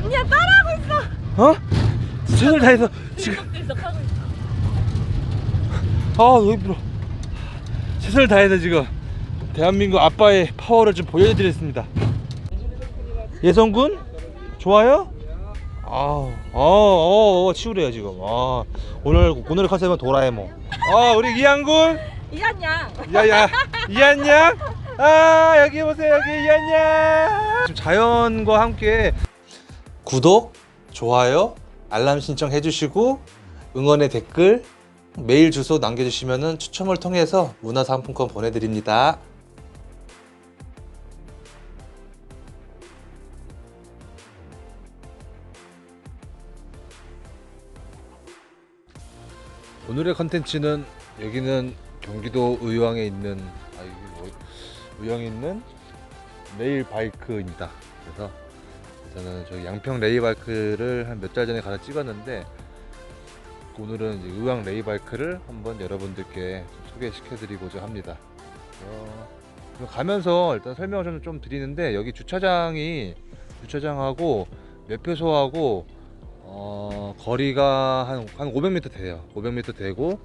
남미야 따라하고 있어. 어? 최선을 다해서 지금 들썩하고 있어. 아 너무 힘들어 최선을 다해서 지금 대한민국 아빠의 파워를 좀 보여드렸습니다 예성군 좋아요? 아우 어, 어, 치우래요 지금 아 오늘 오늘의 컨셉은 도라에몽 아 우리 이한군 이한양. 야야 이한양 아 여기 보세요 여기 이한양 지금 자연과 함께 구독 좋아요 알람 신청 해 주시고 응원의 댓글 메일 주소 남겨주시면 추첨을 통해서 문화상품권 보내드립니다. 오늘의 컨텐츠는 여기는 경기도 의왕에 있는 아 이게 뭐 의왕에 있는 레일 바이크입니다. 그래서 저는 저기 양평 레일 바이크를 한 몇 달 전에 가서 찍었는데 오늘은 이제 의왕 레일 바이크를 한번 여러분들께 좀 소개시켜드리고자 합니다. 어, 가면서 일단 설명을 좀, 좀 드리는데 여기 주차장이 주차장하고 매표소하고 어, 거리가 한, 한 500m 돼요. 500m 되고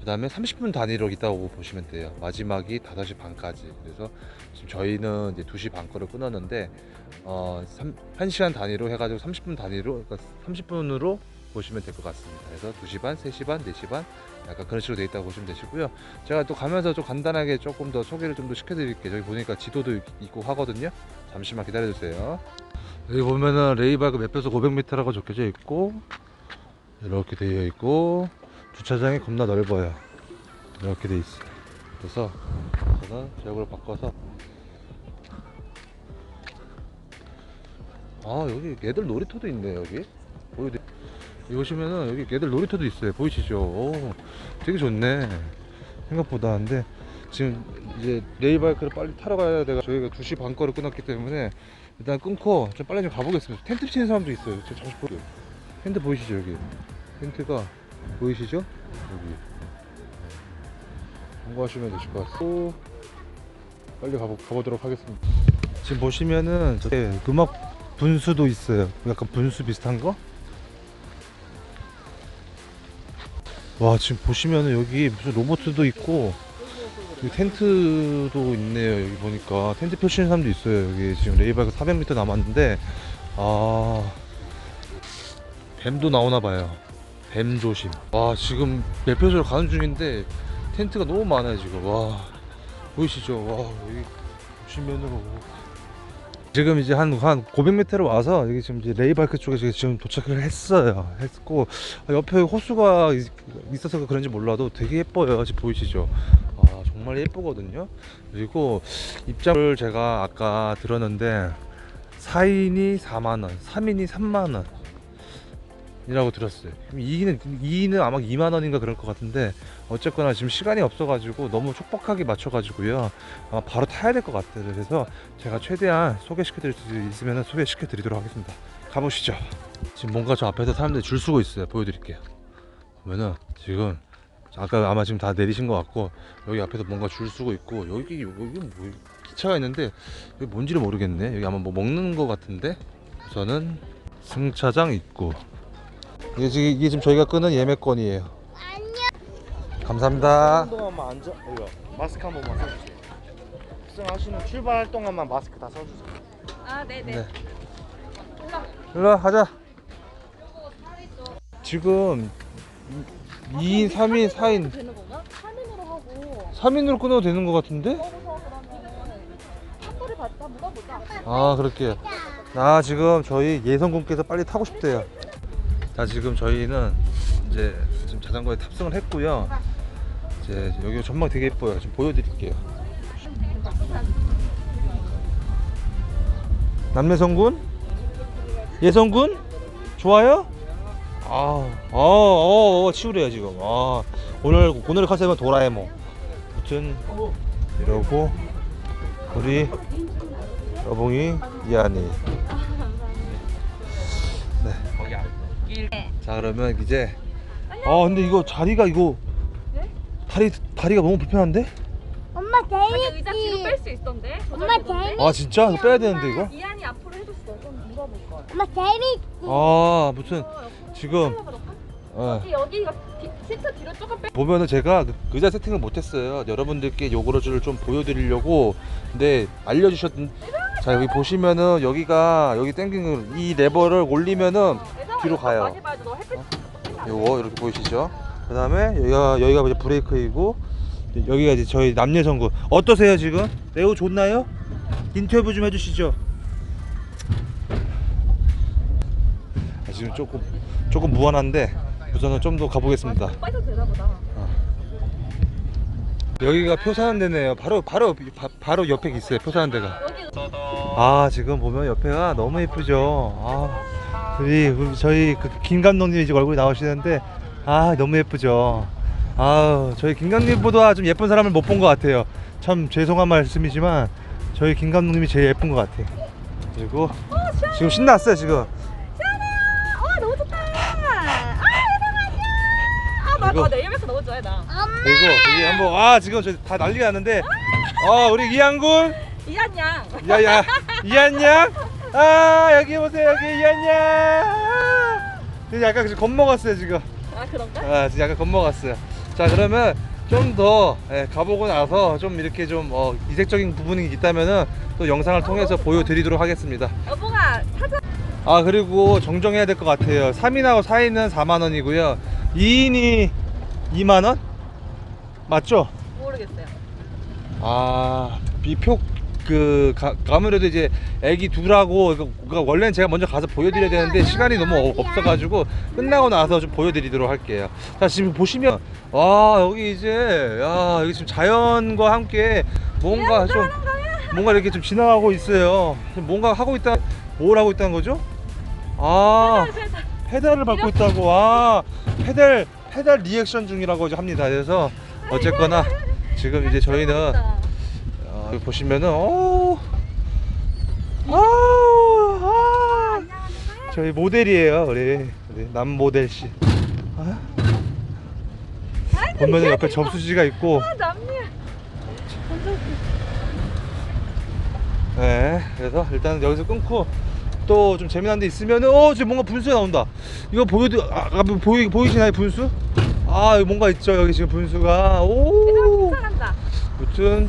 그 다음에 30분 단위로 있다고 보시면 돼요. 마지막이 5시 반까지. 그래서 지금 저희는 이제 2시 반 거를 끊었는데 어, 3, 1시간 단위로 해가지고 30분 단위로 그러니까 30분으로 보시면 될 것 같습니다. 그래서 2시 반, 3시 반, 4시 반 약간 그런 식으로 돼 있다고 보시면 되시고요. 제가 또 가면서 좀 간단하게 조금 더 소개를 좀 더 시켜 드릴게요. 저기 보니까 지도도 있- 있고 하거든요. 잠시만 기다려 주세요. 여기 보면은 레이바그 매표소 500m라고 적혀져 있고 이렇게 되어 있고 주차장이 겁나 넓어요. 이렇게 돼 있어요. 그래서 저는 지역으로 바꿔서 아 여기 애들 놀이터도 있네 여기. 보여드 보시면은 여기 애들 놀이터도 있어요. 보이시죠? 오, 되게 좋네. 생각보다. 근데 지금 이제 레일바이크를 빨리 타러 가야 돼가 저희가 2시 반 거를 끊었기 때문에 일단 끊고 좀 빨리 좀 가보겠습니다. 텐트 치는 사람도 있어요. 저 잠시 보세요. 텐트 보이시죠 여기? 텐트가 보이시죠 여기 참고하시면 되실 것 같고 빨리 가보, 가보도록 하겠습니다 지금 보시면은 저 음악 분수도 있어요. 약간 분수 비슷한 거? 와 지금 보시면은 여기 무슨 로봇도 있고 여기 텐트도 있네요. 여기 보니까 텐트 펼치는 사람도 있어요. 여기 지금 레이바이크 400m 남았는데 아 뱀도 나오나 봐요. 뱀 조심. 와 지금 매표소로 가는 중인데 텐트가 너무 많아요 지금. 와 보이시죠? 와 여기 보시면은 지금 이제 한, 한 500m로 와서 여기 지금 이제 레이바이크 쪽에 지금 도착을 했어요. 했고 아, 옆에 호수가 있- 있어서 그런지 몰라도 되게 예뻐요. 지금 보이시죠? 아 정말 예쁘거든요. 그리고 입장을 제가 아까 들었는데 4인이 4만 원, 3인이 3만 원. 이라고 들었어요. 2인은 2인은 아마 2만 원인가 그럴 것 같은데 어쨌거나 지금 시간이 없어가지고 너무 촉박하게 맞춰가지고요. 아마 바로 타야 될 것 같아요. 그래서 제가 최대한 소개시켜 드릴 수 있으면 소개시켜 드리도록 하겠습니다. 가보시죠. 지금 뭔가 저 앞에서 사람들이 줄 서고 있어요. 보여드릴게요. 보면은 지금 아까 아마 지금 다 내리신 것 같고 여기 앞에서 뭔가 줄 서고 있고 여기 여기 뭐 기차가 있는데 여기 뭔지를 모르겠네. 여기 아마 뭐 먹는 것 같은데 우선은 승차장 입구. 이게 지금 이게 지금 저희가 끄는 예매권이에요. 감사합니다. 한 동안만 앉아 이거 마스크 한 번만 써주세요. 급승하시는 출발할 동안만 마스크 다 써주세요. 아 네네. 네. 일로 와, 가자. 지금 2인, 3인, 4인, 되는 건가? 3인으로 하고 3인으로 끊어도 되는 것 같은데? 거기서 그러면 물어보자. 아, 그렇게. 아, 지금 저희 예성군께서 빨리 타고 싶대요. 자, 지금 저희는 이제 지금 자전거에 탑승을 했고요. 이제 여기 전망 되게 예뻐요. 지금 보여드릴게요. 남매성군? 예성군? 좋아요? 아, 어, 어, 어, 치우래요 지금. 아, 오늘 오늘의 컨셉은 도라에몽. 아무튼 이러고 우리 여봉이 이한이. 자 그러면 이제. 아 근데 이거 자리가 이거 네? 다리 다리가 너무 불편한데? 엄마 자기 의자 뒤로 데이지 뺄수 있던데. 엄마? 데이 아 진짜 이거 빼야 되는데 이거? 이한이 앞으로 해줬어. 좀 입어볼 걸. 엄마 재밌. 아 무슨 지금 잘라볼까? 어, 여기 여기가 뒤- 시트 뒤로 조금 빼. 보면은 제가 그 의자 세팅을 못했어요. 여러분들께 요거를 좀 보여드리려고 근데 알려주셨던 자 여기 보시면은 여기가 여기 땡기는 이 레버를 올리면은 뒤로 가요. 봐야지 너 햇빛. 요거 이렇게 보이시죠? 그 다음에 여기가 여기가 이제 브레이크이고 여기가 이제 저희 남녀 전구 어떠세요 지금? 매우 좋나요? 인터뷰 좀 해주시죠. 아, 지금 조금 조금 무한한데 우선은 좀 더 가보겠습니다. 빠져도 되나 보다. 여기가 표 사는 데네요. 바로 바로 바, 바로 옆에 있어요. 표 사는 데가. 아 지금 보면 옆에가 너무 예쁘죠. 아 우리, 우리 저희 그 김 감독님이 지금 얼굴이 나오시는데 아 너무 예쁘죠. 아 저희 김 감독님보다 좀 예쁜 사람을 못 본 것 같아요. 참 죄송한 말씀이지만 저희 김 감독님이 제일 예쁜 것 같아요. 그리고 지금 신났어요 지금. 어 너무 좋다. 아. 이거- 내일부터 너무 좋아해 나. 그리고 여기 한번 아 지금 저 다 난리가 났는데 아 우리 이한군 이한 양. 야야 이한양 아 여기 보세요 여기 아, 지금 약간 지금 겁먹었어요 지금 아 그런가? 아 지금 약간 겁먹었어요 자 그러면 좀 더 가보고 나서 좀 이렇게 좀 어, 이색적인 부분이 있다면은 또 영상을 통해서 보여드리도록 하겠습니다 여보가 사자. 아 그리고 정정해야 될 것 같아요 3인하고 4인은 4만 원이고요 2인이 2만 원? 맞죠? 모르겠어요. 아 비표 그 가, 아무래도 이제 애기 둘하고 그러니까 원래는 제가 먼저 가서 보여드려야 되는데 시간이 너무 어- 없어가지고 끝나고 나서 좀 보여드리도록 할게요. 자 지금 보시면 와 여기 이제 야 여기 지금 자연과 함께 뭔가 좀 뭔가 이렇게 좀 지나가고 있어요. 뭔가 하고 있다 뭘 하고 있다는 거죠? 아 페달을 밟고 있다고 아 페달 페달 리액션 중이라고 이제 합니다. 그래서 어쨌거나 지금 이제 저희는 어, 여기 보시면은 어, 아, 아, 저희 모델이에요 우리, 우리 남 모델 씨. 아. 보면 은 옆에 접수지가 있고, 아. 네, 그래서 일단 여기서 끊고 또 좀 재미난 데 있으면은 어 지금 뭔가 분수가 나온다. 이거 보여도 아, 아 보이 보이시나요 분수? 아 여기 뭔가 있죠 여기 지금 분수가 오. 무튼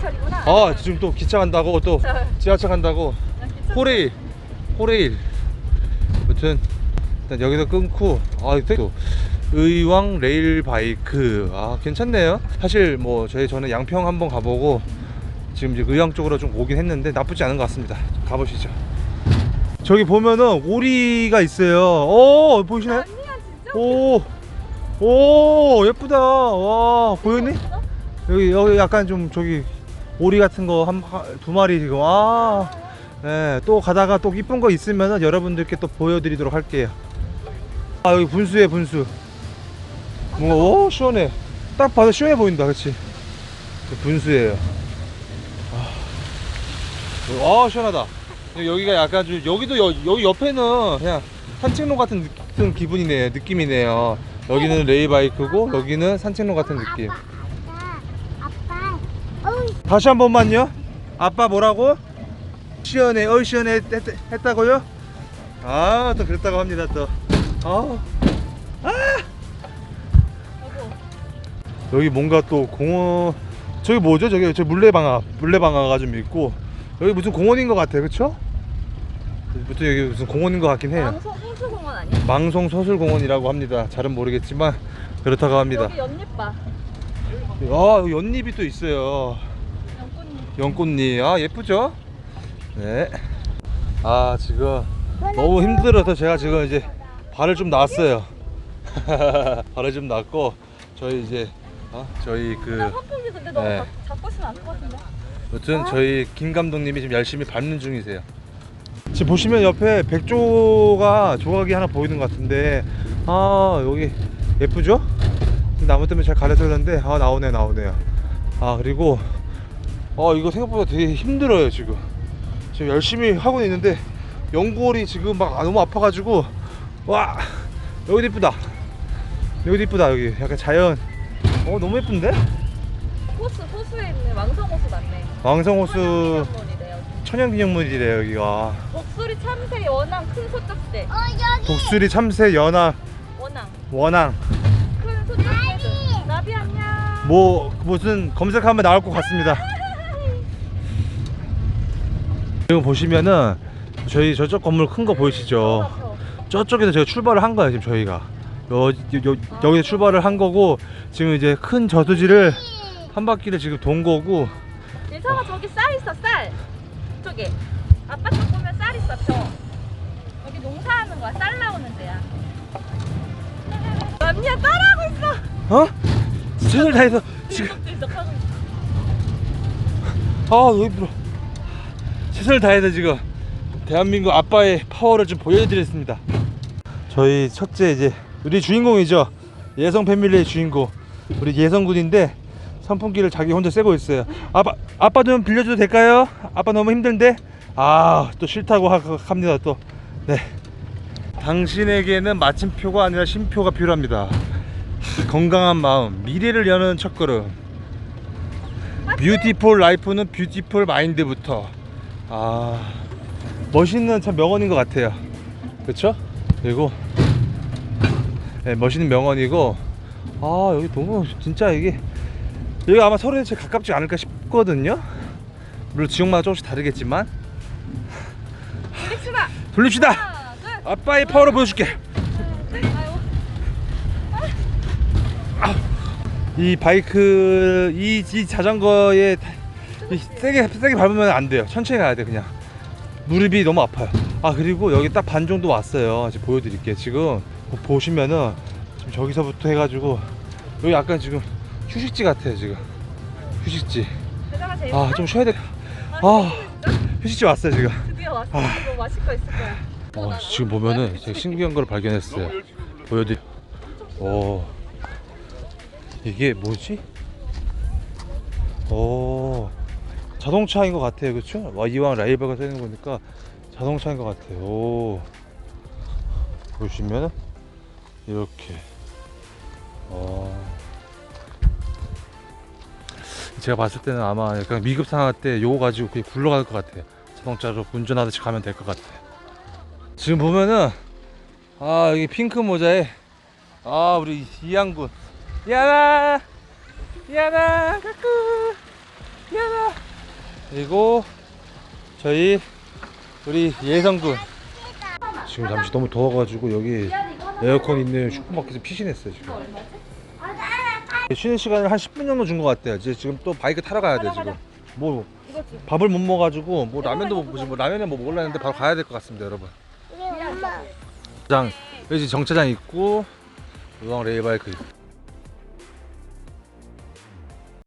지하철이구나. 아 지금 또 기차 간다고 또 지하철 간다고. 난 기차- 호레일 호레일. 아무튼 일단 여기서 끊고 아 또 의왕 레일 바이크. 아 괜찮네요. 사실 뭐 저희 저는 양평 한번 가보고 지금 이제 의왕 쪽으로 좀 오긴 했는데 나쁘지 않은 것 같습니다. 가보시죠. 저기 보면은 오리가 있어요. 어 보이시나요? 진짜. 오, 오 예쁘다. 와 보였니? 여기 여기 약간 좀 저기 오리 같은 거 한 두 마리 지금 아, 네, 또 가다가 또 이쁜 거 있으면은 여러분들께 또 보여드리도록 할게요. 아 여기 분수에 분수. 뭔가 오 시원해. 딱 봐도 시원해 보인다, 그렇지? 분수예요. 아, 아 시원하다. 여기가 약간 좀 여기도 여, 여기 옆에는 그냥 산책로 같은 느- 같은 기분이네요, 느낌이네요. 여기는 레이바이크고 여기는 산책로 같은 느낌. 어이, 다시 한 번만요. 아빠 뭐라고? 시원해, 어 시원해 했, 다고요 아, 또 그랬다고 합니다 또. 아, 여기 뭔가 또 공원, 저기 뭐죠? 저기 저 물레방아, 물레방아가 좀 있고 여기 무슨 공원인 것 같아, 그렇죠? 무튼 여기 무슨 공원인 것 같긴 해요. 방송 홍수공원 아니야? 망송 서술공원이라고 합니다. 잘은 모르겠지만 그렇다고 합니다. 여기 연잎 봐. 아, 여기 연잎이 또 있어요. 연꽃잎. 아 예쁘죠? 네. 아 지금 너무 힘들어서 제가 지금 이제 발을 좀 놨어요. 발을 좀 놨고 저희 이제 어? 저희 그 근데 너무 네. 자- 잡고 싶으면 안것 같은데. 여튼 저희 김 감독님이 지금 열심히 밟는 중이세요. 지금 보시면 옆에 백조가 조각이 하나 보이는 것 같은데 아 여기 예쁘죠? 나무 때문에 잘 가려서 그런데 아 나오네 나오네요. 아 그리고 어 이거 생각보다 되게 힘들어요 지금. 지금 열심히 하고 있는데 연골이 지금 막 너무 아파가지고 와 여기도 이쁘다. 여기도 이쁘다 여기 약간 자연. 어 너무 예쁜데? 호수 호수에 있는 왕성 호수 맞네. 왕성호수. 천연기념물이래요 여기가 목소리 참새 원앙 큰 소떡새. 어 여기 독수리 참새 연합 원앙 원앙 큰 소떡새. 나비 안녕. 뭐 무슨 검색하면 나올 것 같습니다 지금 보시면은 저희 저쪽 건물 큰 거 보이시죠 저쪽에서 제가 출발을 한 거예요 지금 저희가 여, 여, 여, 여기서 출발을 한 거고 지금 이제 큰 저수지를 한 바퀴를 지금 돈 거고 예성아 저기 쌀 있어 쌀. 저기 아빠 쪽 보면 쌀 있어 저. 여기 농사하는 거야 쌀 나오는 데야. 남미야 따라하고 있어. 어? 최선을 다해서 지금 들썩들썩하고 있어. 아 너무 힘들어 최선을 다해서 지금 대한민국 아빠의 파워를 좀 보여드렸습니다. 저희 첫째 이제 우리 주인공이죠. 예성 패밀리의 주인공. 우리 예성군인데 선풍기를 자기 혼자 쐬고 있어요. 아빠 아빠 좀 빌려줘도 될까요? 아빠 너무 힘든데? 아 또 싫다고 하, 합니다 또네. 당신에게는 마침표가 아니라 심표가 필요합니다. 하, 건강한 마음 미래를 여는 첫걸음. 뷰티풀 라이프는 뷰티풀 마인드부터 아 멋있는 참 명언인 것 같아요 그렇죠 그리고 네, 멋있는 명언이고 아 여기 너무 진짜 이게 여기 아마 서로에 제일 가깝지 않을까 싶거든요 물론 지역마다 조금씩 다르겠지만 릭스다. 돌립시다 하나 둘. 아빠의 파워를 보여줄게 아유. 이 바이크 이, 이 자전거에 이 세게 세게 밟으면 안 돼요 천천히 가야 돼 그냥 무릎이 너무 아파요 아 그리고 여기 딱 반 정도 왔어요 지금 보여드릴게요 지금 보- 보시면은 지금 저기서부터 해가지고 여기 약간 지금 휴식지 같아요 지금 휴식지. 아 좀 쉬어야 돼아 휴식지 왔어요 지금 드디어 왔어. 아. 이거 맛있을 거 있을 거야. 어, 지금 보면은 제가 신기한 걸 발견했어요. 보여드릴. 오, 이게 뭐지? 오, 자동차인 것 같아요, 그렇죠? 와 이왕 라이브가 쓰는 거니까 자동차인 것 같아요. 오, 보시면은 이렇게. 어. 제가 봤을 때는 아마 약간 미급 상황 때 요거 가지고 그냥 굴러갈 것 같아요. 자동차로 운전하듯이 가면 될 것 같아요. 지금 보면은 아 여기 핑크 모자에 아 우리 이양군 야나 야나 까꾸 야나 그리고 저희 우리 예성군. 지금 잠시 너무 더워가지고 여기 에어컨 있는 슈퍼마켓에 피신했어요 지금. 쉬는 시간을 한 10분 정도 준 것 같아요. 이제 지금 또 바이크 타러 가야 돼 지금. 뭐. 밥을 못 먹어가지고 뭐 라면도 못 먹지 뭐 라면은 뭐 먹으려 했는데 바로 가야 될 것 같습니다 여러분. 장 여기 정차장 있고 우왕 레이바이크 있고